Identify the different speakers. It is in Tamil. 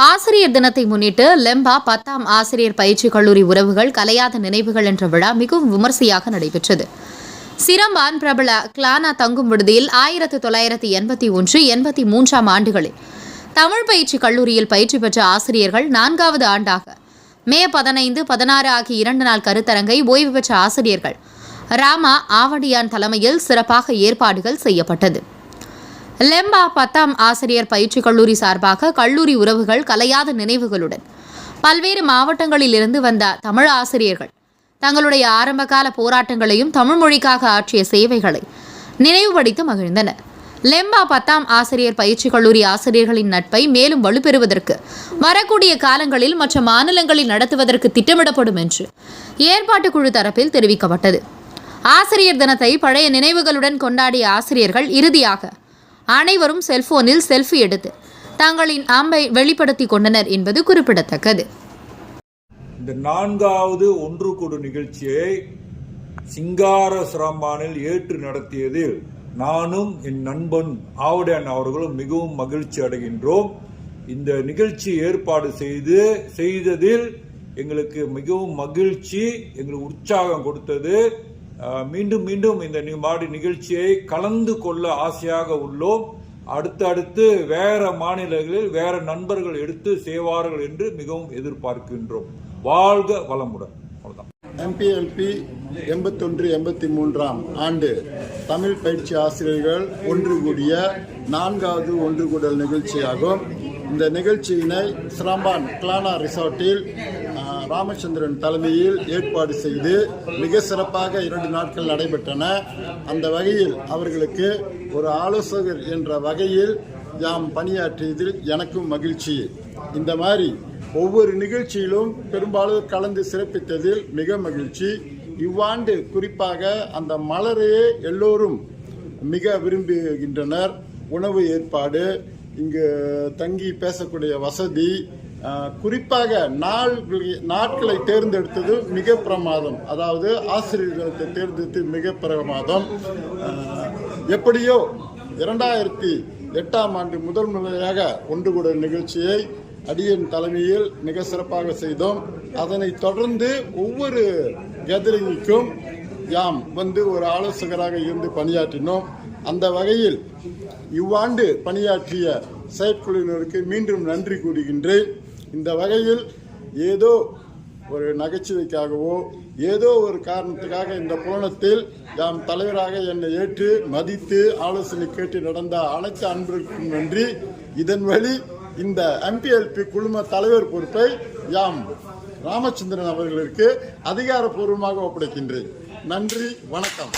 Speaker 1: ஆசிரியர் தினத்தை முன்னிட்டு லெம்பா பத்தாம் ஆசிரியர் பயிற்சி கல்லூரி உறவுகள் கலையாத நினைவுகள் என்ற விழா மிகவும் விமர்சையாக நடைபெற்றது. சிரம்பான் பிரபல கிளானா தங்கும் விடுதியில் ஆயிரத்து தொள்ளாயிரத்து எண்பத்தி ஒன்று எண்பத்தி மூன்றாம் ஆண்டுகளில் தமிழ் பயிற்சி கல்லூரியில் பயிற்சி பெற்ற ஆசிரியர்கள் நான்காவது ஆண்டாக மே பதினைந்து பதினாறு ஆகிய இரண்டு நாள் கருத்தரங்கை ஓய்வு பெற்ற ஆசிரியர்கள். ராமா ஆவடியான் தலைமையில் சிறப்பாக ஏற்பாடுகள் செய்யப்பட்டது. லெம்பா பத்தாம் ஆசிரியர் பயிற்சி கல்லூரி சார்பாக கல்லூரி உறவுகள் கலையாத நினைவுகளுடன் பல்வேறு மாவட்டங்களில் இருந்து வந்த தமிழ் ஆசிரியர்கள் தங்களுடைய ஆரம்பகால போராட்டங்களையும் தமிழ் மொழிக்காக ஆற்றிய சேவைகளை நினைவுபடுத்தி மகிழ்ந்தனர். லெம்பா பத்தாம் ஆசிரியர் பயிற்சி கல்லூரி ஆசிரியர்களின் நட்பை மேலும் வலுப்பெறுவதற்கு வரக்கூடிய காலங்களில் மற்ற மாநிலங்களில் நடத்துவதற்கு திட்டமிடப்படும் என்று ஏற்பாட்டு குழு தரப்பில் தெரிவிக்கப்பட்டது. ஆசிரியர் தினத்தை பழைய நினைவுகளுடன் கொண்டாடிய ஆசிரியர்கள் இறுதியாக அனைவரும் செல்போனில் செல்ஃபி எடுத்து தங்களின் அம்பை வெளிப்படுத்தி கொண்டனர் என்பது குறிப்பிடத்தக்கது.
Speaker 2: இந்த நான்காவது ஒன்று கொடு நிகழ்ச்சியை சிங்கார சிரம்பானில் ஏற்று நடத்தியதில் நானும் என் நண்பன் ஆவுடன் அவர்களும் மிகவும் மகிழ்ச்சி அடைகின்றோம். இந்த நிகழ்ச்சி ஏற்பாடு செய்து செய்ததில் எங்களுக்கு மிகவும் மகிழ்ச்சி எங்களுக்கு உற்சாகம் கொடுத்தது. மீண்டும் மீண்டும் இந்த நி- மாடி நிகழ்ச்சியை கலந்து கொள்ள ஆசையாக உள்ளோம். அடுத்து அடுத்து வேற மாநிலங்களில் வேற நண்பர்கள் எடுத்து செய்வார்கள் என்று மிகவும் எதிர்பார்க்கின்றோம். வாழ்க வளமுடன். அவ்வளோதான்
Speaker 3: எம்பிஎல்பி எண்பத்தொன்று எண்பத்தி மூன்றாம் ஆண்டு தமிழ் பயிற்சி ஆசிரியர்கள் ஒன்று கூடிய நான்காவது ஒன்று கூடல் நிகழ்ச்சியாகும். இந்த நிகழ்ச்சியினை சிராம்பான் கிளானா ரிசார்ட்டில் ராமச்சந்திரன் தலைமையில் ஏற்பாடு செய்து மிக சிறப்பாக இரண்டு நாட்கள் நடைபெற்றன. அந்த வகையில் அவர்களுக்கு ஒரு ஆலோசகர் என்ற வகையில் யாம் பணியாற்றியதில் எனக்கும் மகிழ்ச்சி. இந்த மாதிரி ஒவ்வொரு நிகழ்ச்சியிலும் பெரும்பாலும் கலந்து சிறப்பித்ததில் மிக மகிழ்ச்சி. இவ்வாண்டு குறிப்பாக அந்த மலரையே எல்லோரும் மிக விரும்புகின்றனர். உணவு ஏற்பாடு இங்கு தங்கி பேசக்கூடிய வசதி குறிப்பாக நாள் நாட்களை தேர்ந்தெடுத்தது மிக பிரமாதம். அதாவது ஆசிரியர்களை தேர்ந்தெடுத்து மிக பிரமாதம். எப்படியோ இரண்டாயிரத்தி எட்டாம் ஆண்டு முதல் முறையாக ஒன்று கூட நிகழ்ச்சியை அடியின் தலைமையில் மிக சிறப்பாக செய்தோம். அதனைத் தொடர்ந்து ஒவ்வொரு கேதரிங்குக்கும் யாம் வந்து ஒரு ஆலோசகராக இருந்து பணியாற்றினோம். அந்த வகையில் இவ்வாண்டு பணியாற்றிய செயற்குழுவினருக்கு மீண்டும் நன்றி கூறுகின்றேன். இந்த வகையில் ஏதோ ஒரு நகைச்சுவைக்காகவோ ஏதோ ஒரு காரணத்துக்காக இந்த கோணத்தில் யாம் தலைவராக என்னை ஏற்று மதித்து ஆலோசனை கேட்டு நடந்த அனைத்து அன்பிற்கும் நன்றி. இதன் வழி இந்த எம்பிஎல்பி குழும தலைவர் பொறுப்பை யாம் ராமச்சந்திரன் அவர்களுக்கு அதிகாரப்பூர்வமாக ஒப்படைக்கின்றேன். நன்றி வணக்கம்.